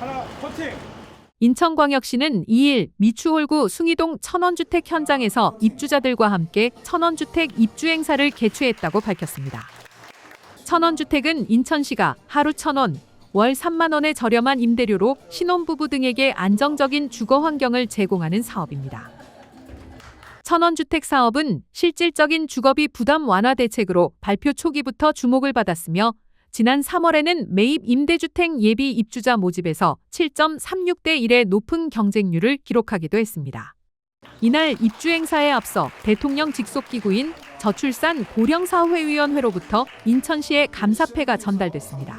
하나 커팅. 인천광역시는 2일 미추홀구 숭이동 천원주택 현장에서 입주자들과 함께 천원주택 입주 행사를 개최했다고 밝혔습니다. 천원주택은 인천시가 하루 천원, 월 3만 원의 저렴한 임대료로 신혼부부 등에게 안정적인 주거 환경을 제공하는 사업입니다. 천원주택 사업은 실질적인 주거비 부담 완화 대책으로 발표 초기부터 주목을 받았으며 지난 3월에는 매입 임대주택 예비 입주자 모집에서 7.36대 1의 높은 경쟁률을 기록하기도 했습니다. 이날 입주 행사에 앞서 대통령 직속 기구인 저출산 고령사회위원회로부터 인천시에 감사패가 전달됐습니다.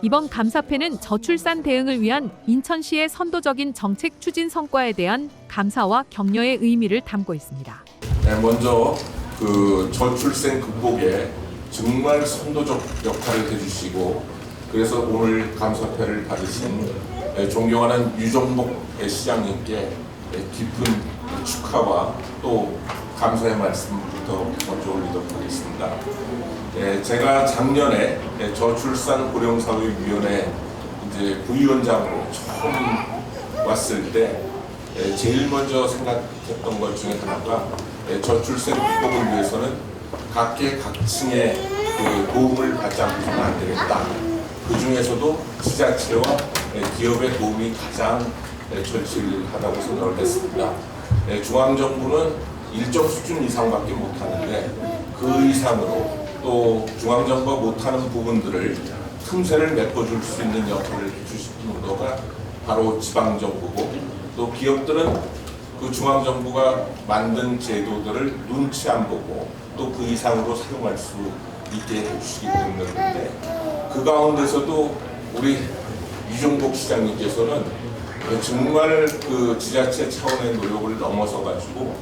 이번 감사패는 저출산 대응을 위한 인천시의 선도적인 정책 추진 성과에 대한 감사와 격려의 의미를 담고 있습니다. 네, 먼저 그 저출생 극복에 정말 선도적 역할을 해주시고 그래서 오늘 감사패를 받으신 예, 존경하는 유정복 시장님께 예, 깊은 축하와 또 감사의 말씀부터 먼저 올리도록 하겠습니다. 예, 제가 작년에 예, 저출산 고령사회위원회 이제 부위원장으로 처음 왔을 때 예, 제일 먼저 생각했던 것 중에 하나가 예, 저출생 극복을 위해서는 각계 각층의 그 도움을 받지 않고서는 안 되겠다. 그 중에서도 지자체와 예, 기업의 도움이 가장 예, 절실하다고 생각을 했습니다. 예, 중앙정부는 일정 수준 이상밖에 못하는데 그 이상으로 또 중앙정부가 못하는 부분들을 틈새를 메꿔줄 수 있는 역할을 해주시는 거가 바로 지방정부고 또 기업들은 그 중앙정부가 만든 제도들을 눈치 안 보고 또 그 이상으로 사용할 수 있게 해주시기 때문에 그런데 그 가운데서도 우리 유정복 시장님께서는 정말 그 지자체 차원의 노력을 넘어서 가지고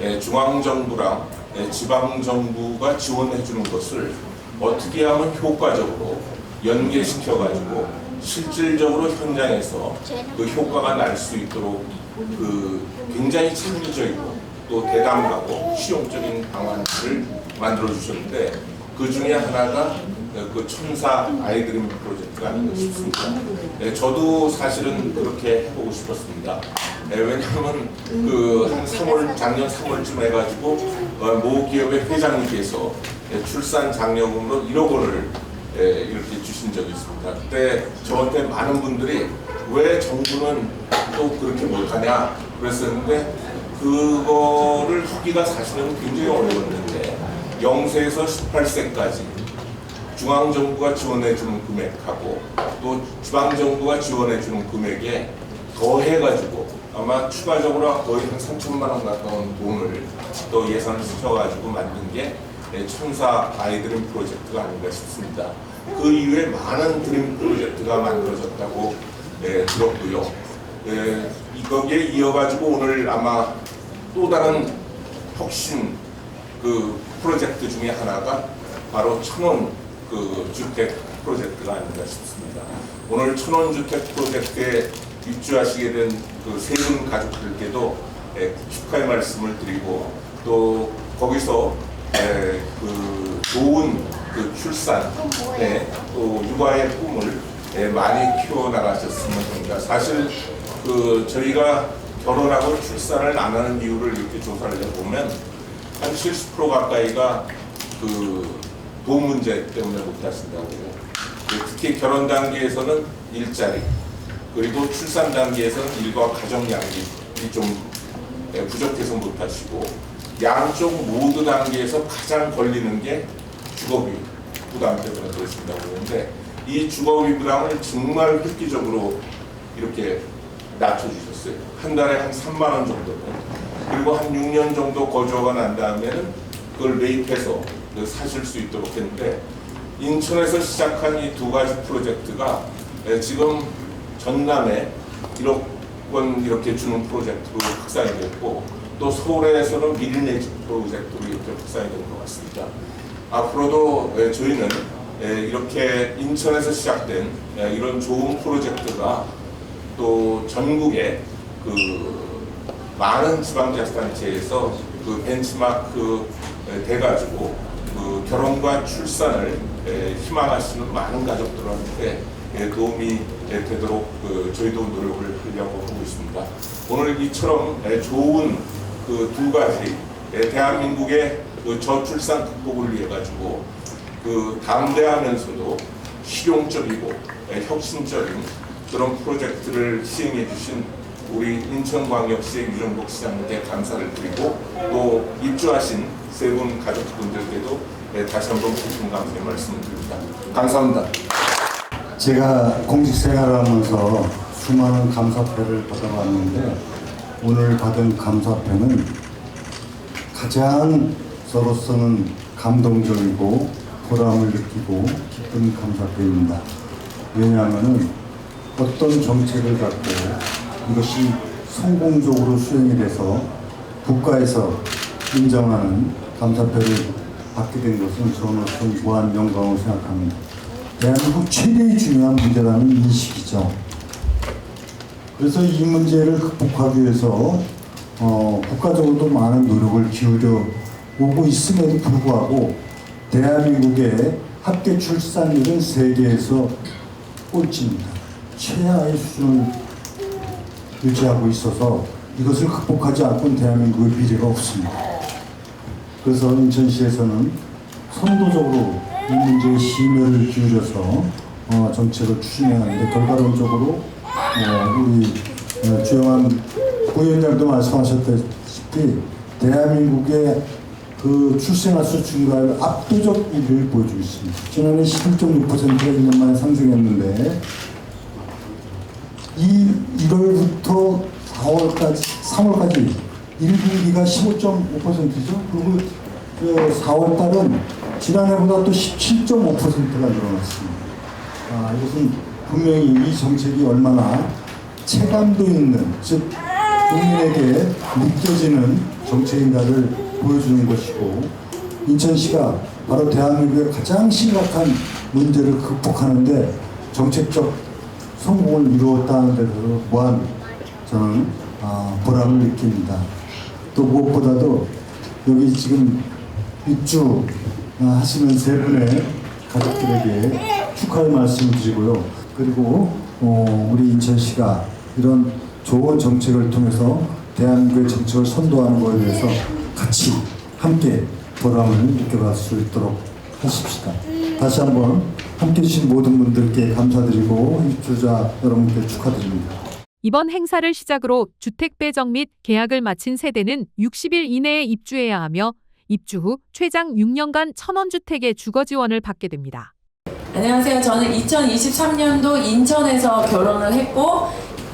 예, 중앙정부랑 예, 지방정부가 지원해 주는 것을 어떻게 하면 효과적으로 연계시켜 가지고 실질적으로 현장에서 그 효과가 날 수 있도록 그 굉장히 창의적이고 또 대담하고 실용적인 방안들을 만들어 주셨는데 그 중에 하나가 그 천사 아이드림 프로젝트가 아닌가 싶습니다. 네, 저도 사실은 그렇게 해보고 싶었습니다. 네, 왜냐하면 그 한 3월 작년 3월쯤 해가지고 어, 모 기업의 회장님께서 네, 출산 장려금으로 1억 원을 예, 이렇게 주신 적이 있습니다. 그때 저한테 많은 분들이 왜 정부는 또 그렇게 못하냐 그랬었는데 그거를 하기가 사실은 굉장히 어려웠는데 0세에서 18세까지 중앙정부가 지원해주는 금액하고 또 지방정부가 지원해주는 금액에 더해가지고 아마 추가적으로 거의 한 3천만 원 가까운 돈을 또 예산을 쓰셔가지고 만든 게 예, 천사 아이드림 프로젝트가 아닌가 싶습니다. 그 이후에 많은 드림 프로젝트가 만들어졌다고 예, 들었고요. 예, 이거기에 이어가지고 오늘 아마 또 다른 혁신 그 프로젝트 중에 하나가 바로 천원 그 주택 프로젝트가 아닌가 싶습니다. 오늘 천원 주택 프로젝트에 입주하시게 된그세 분 가족들께도 예, 축하의 말씀을 드리고 또 거기서 예, 그 좋은 그 출산, 네, 또 육아의 꿈을 예, 많이 키워 나가셨으면 합니다. 사실 그 저희가 결혼하고 출산을 안 하는 이유를 이렇게 조사를 해보면 한 70% 가까이가 그 돈 문제 때문에 못 하신다고. 특히 결혼 단계에서는 일자리, 그리고 출산 단계에서는 일과 가정 양립이 좀 예, 부족해서 못 하시고 양쪽 모두 단계에서 가장 걸리는 게 주거비 부담 때문에 그러신다고 그러는데 이 주거비 부담을 정말 획기적으로 이렇게 낮춰주셨어요. 한 달에 한 3만 원 정도는 그리고 한 6년 정도 거주가 난 다음에는 그걸 매입해서 그 사실 수 있도록 했는데 인천에서 시작한 이 두 가지 프로젝트가 예, 지금 전남에 1억 원 이렇게 주는 프로젝트로 확산이 됐고 또 서울에서는 미리내지 프로젝트로 이렇게 확산이 된 것 같습니다. 앞으로도 예, 저희는 예, 이렇게 인천에서 시작된 예, 이런 좋은 프로젝트가 또 전국의 그 많은 지방자치단체에서 그 벤치마크 에, 돼가지고 그 결혼과 출산을 에, 희망하시는 많은 가족들한테 예, 도움이 예, 되도록 그 저희도 노력을 하려고 하고 있습니다. 오늘 이처럼 예, 좋은 그 두 가지 예, 대한민국의 그 저출산 극복을 위해 가지고 그 담대하면서도 실용적이고 예, 혁신적인 그런 프로젝트를 시행해 주신 우리 인천광역시의 유정복 시장님께 감사를 드리고 또 입주하신 세 분 가족분들께도 예, 다시 한번 깊은 감사의 말씀을 드립니다. 감사합니다. 제가 공직 생활하면서 수많은 감사패를 받아왔는데 오늘 받은 감사패는 가장 저로서는 감동적이고 보람을 느끼고 기쁜 감사패입니다. 왜냐하면 어떤 정책을 갖고 이것이 성공적으로 수행이 돼서 국가에서 인정하는 감사패를 받게 된 것은 저로서는 무한 영광을 생각합니다. 대한민국 최대의 중요한 문제라는 인식이죠. 그래서 이 문제를 극복하기 위해서 어, 국가적으로도 많은 노력을 기울여 오고 있음에도 불구하고 대한민국의 합계 출산율은 세계에서 꼴찌입니다. 최하의 수준을 유지하고 있어서 이것을 극복하지 않고는 대한민국의 미래가 없습니다. 그래서 인천시에서는 선도적으로 이 문제에 심혈을 기울여서 어, 정책을 추진해야 하는데 결과론적으로 어, 우리 어, 주영환 부위원장도 말씀하셨다시피 대한민국의 그 출생아 수 증가율 압도적 1위를 보여주고 있습니다. 지난해 11.6%가 2년 만에 상승했는데 이 1월부터 4월까지 3월까지 1분기가 15.5%죠. 그리고 그 4월 달은 지난해보다 또 17.5%가 늘어났습니다. 아, 이것은 분명히 이 정책이 얼마나 체감도 있는 즉 국민에게 느껴지는 정책인가를 보여주는 것이고 인천시가 바로 대한민국의 가장 심각한 문제를 극복하는데 정책적 성공을 이루었다는 데서 무한 저는 아, 보람을 느낍니다. 또 무엇보다도 여기 지금 입주 아, 하시는 세 분의 가족들에게 축하의 말씀을 드리고요. 그리고 어, 우리 인천시가 이런 좋은 정책을 통해서 대한민국의 정책을 선도하는 것에 대해서 같이 함께 보람을 느껴갈 수 있도록 하십시다. 다시 한번 함께 해주신 모든 분들께 감사드리고 입주자 여러분께 축하드립니다. 이번 행사를 시작으로 주택 배정 및 계약을 마친 세대는 60일 이내에 입주해야 하며 입주 후 최장 6년간 천원 주택의 주거 지원을 받게 됩니다. 안녕하세요. 저는 2023년도 인천에서 결혼을 했고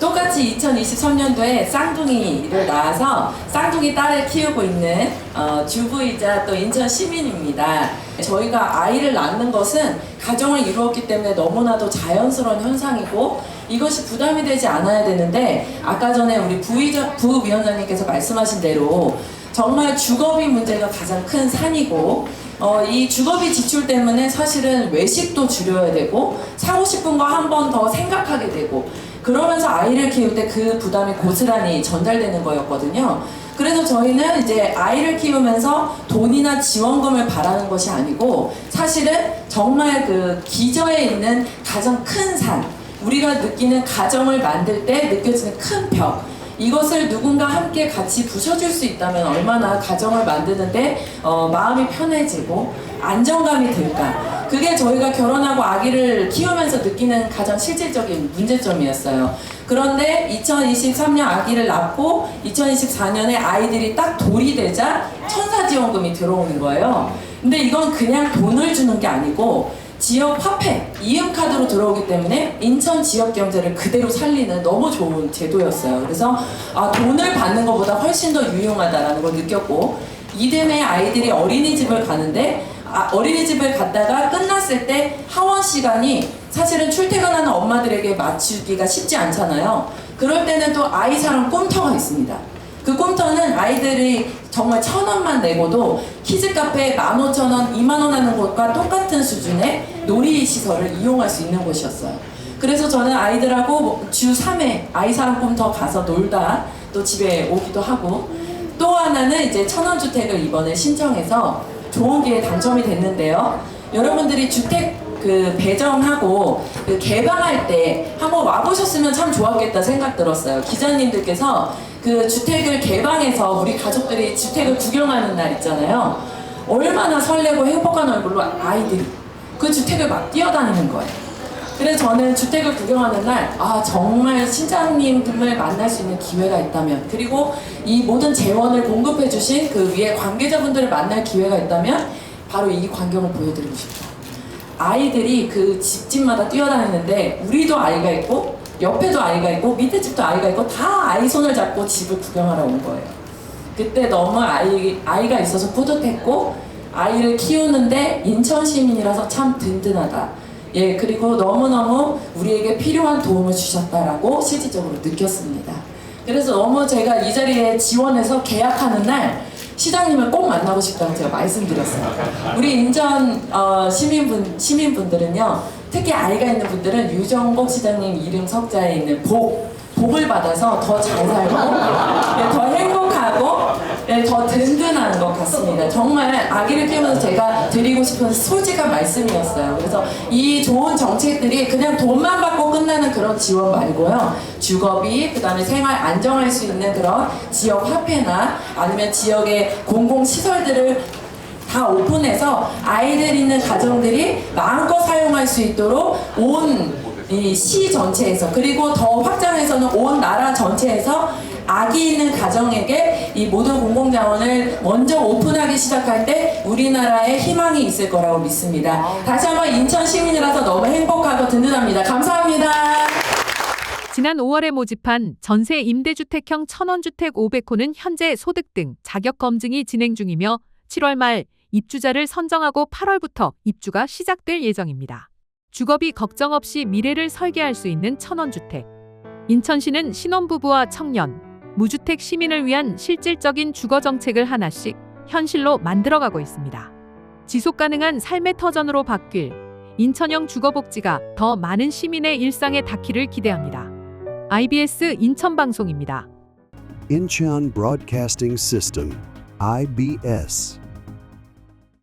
똑같이 2023년도에 쌍둥이를 낳아서 쌍둥이 딸을 키우고 있는 어, 주부이자 또 인천 시민입니다. 저희가 아이를 낳는 것은 가정을 이루었기 때문에 너무나도 자연스러운 현상이고 이것이 부담이 되지 않아야 되는데 아까 전에 우리 부위자, 부위원장님께서 말씀하신 대로 정말 주거비 문제가 가장 큰 산이고 어, 이 주거비 지출 때문에 사실은 외식도 줄여야 되고 사고 싶은 거 한 번 더 생각하게 되고 그러면서 아이를 키울 때 그 부담이 고스란히 전달되는 거였거든요. 그래서 저희는 이제 아이를 키우면서 돈이나 지원금을 바라는 것이 아니고 사실은 정말 그 기저에 있는 가장 큰 산, 우리가 느끼는 가정을 만들 때 느껴지는 큰 벽, 이것을 누군가 함께 같이 부셔줄 수 있다면 얼마나 가정을 만드는데 어, 마음이 편해지고 안정감이 들까. 그게 저희가 결혼하고 아기를 키우면서 느끼는 가장 실질적인 문제점이었어요. 그런데 2023년 아기를 낳고 2024년에 아이들이 딱 돌이 되자 천사지원금이 들어오는 거예요. 근데 이건 그냥 돈을 주는 게 아니고 지역 화폐, 이음카드로 들어오기 때문에 인천 지역 경제를 그대로 살리는 너무 좋은 제도였어요. 그래서 아, 돈을 받는 것보다 훨씬 더 유용하다라는 걸 느꼈고 이듬해 아이들이 어린이집을 가는데 아, 어린이집을 갔다가 끝났을 때 하원 시간이 사실은 출퇴근하는 엄마들에게 맞추기가 쉽지 않잖아요. 그럴 때는 또 아이 사랑 꼼터가 있습니다. 그 꼼터는 아이들이 정말 천 원만 내고도 키즈 카페 만 오천 원, 이만 원 하는 곳과 똑같은 수준의 놀이 시설을 이용할 수 있는 곳이었어요. 그래서 저는 아이들하고 뭐주 3회 아이 사랑 꼼터 가서 놀다 또 집에 오기도 하고 또 하나는 이제 천원 주택을 이번에 신청해서 좋은 기회에 당첨이 됐는데요. 여러분들이 주택 그 배정하고 그 개방할 때 한번 와보셨으면 참 좋았겠다 생각 들었어요. 기자님들께서 그 주택을 개방해서 우리 가족들이 주택을 구경하는 날 있잖아요. 얼마나 설레고 행복한 얼굴로 아이들이 그 주택을 막 뛰어다니는 거예요. 그래서 저는 주택을 구경하는 날, 아, 정말 신장님을 만날 수 있는 기회가 있다면, 그리고 이 모든 재원을 공급해주신 그 위에 관계자분들을 만날 기회가 있다면, 바로 이 광경을 보여드리고 싶다. 아이들이 그 집집마다 뛰어다니는데, 우리도 아이가 있고, 옆에도 아이가 있고, 밑에 집도 아이가 있고, 다 아이 손을 잡고 집을 구경하러 온 거예요. 그때 너무 아이, 아이가 있어서 뿌듯했고, 아이를 키우는데 인천 시민이라서 참 든든하다. 예, 그리고 너무너무 우리에게 필요한 도움을 주셨다라고 실질적으로 느꼈습니다. 그래서 너무 제가 이 자리에 지원해서 계약하는 날 시장님을 꼭 만나고 싶다고 제가 말씀드렸어요. 우리 인천 어, 시민분 시민분들은요, 특히 아이가 있는 분들은 유정복 시장님 이름 석자에 있는 복 복을 받아서 더 잘 살고 예, 더 행복하고 예, 더 든든한 것 같습니다. 정말 아기를 키우면서 제가 드리고 싶은 솔직한 말씀이었어요. 그래서 이 좋은 정책들이 그냥 돈만 받고 끝나는 그런 지원 말고요. 주거비, 그 다음에 생활 안정할 수 있는 그런 지역 화폐나 아니면 지역의 공공시설들을 다 오픈해서 아이들 있는 가정들이 마음껏 사용할 수 있도록 온 이 시 전체에서 그리고 더 확장해서는 온 나라 전체에서 아기 있는 가정에게 이 모든 공공자원을 먼저 오픈하기 시작할 때 우리나라에 희망이 있을 거라고 믿습니다. 다시 한번 인천 시민이라서 너무 행복하고 든든합니다. 감사합니다. 지난 5월에 모집한 전세 임대주택형 천원주택 500호는 현재 소득 등 자격 검증이 진행 중이며 7월 말 입주자를 선정하고 8월부터 입주가 시작될 예정입니다. 주거비 걱정 없이 미래를 설계할 수 있는 천원주택. 인천시는 신혼부부와 청년, 무주택 시민을 위한 실질적인 주거 정책을 하나씩 현실로 만들어가고 있습니다. 지속 가능한 삶의 터전으로 바뀔 인천형 주거복지가 더 많은 시민의 일상에 닿기를 기대합니다. IBS 인천 방송입니다. Incheon Broadcasting System, IBS.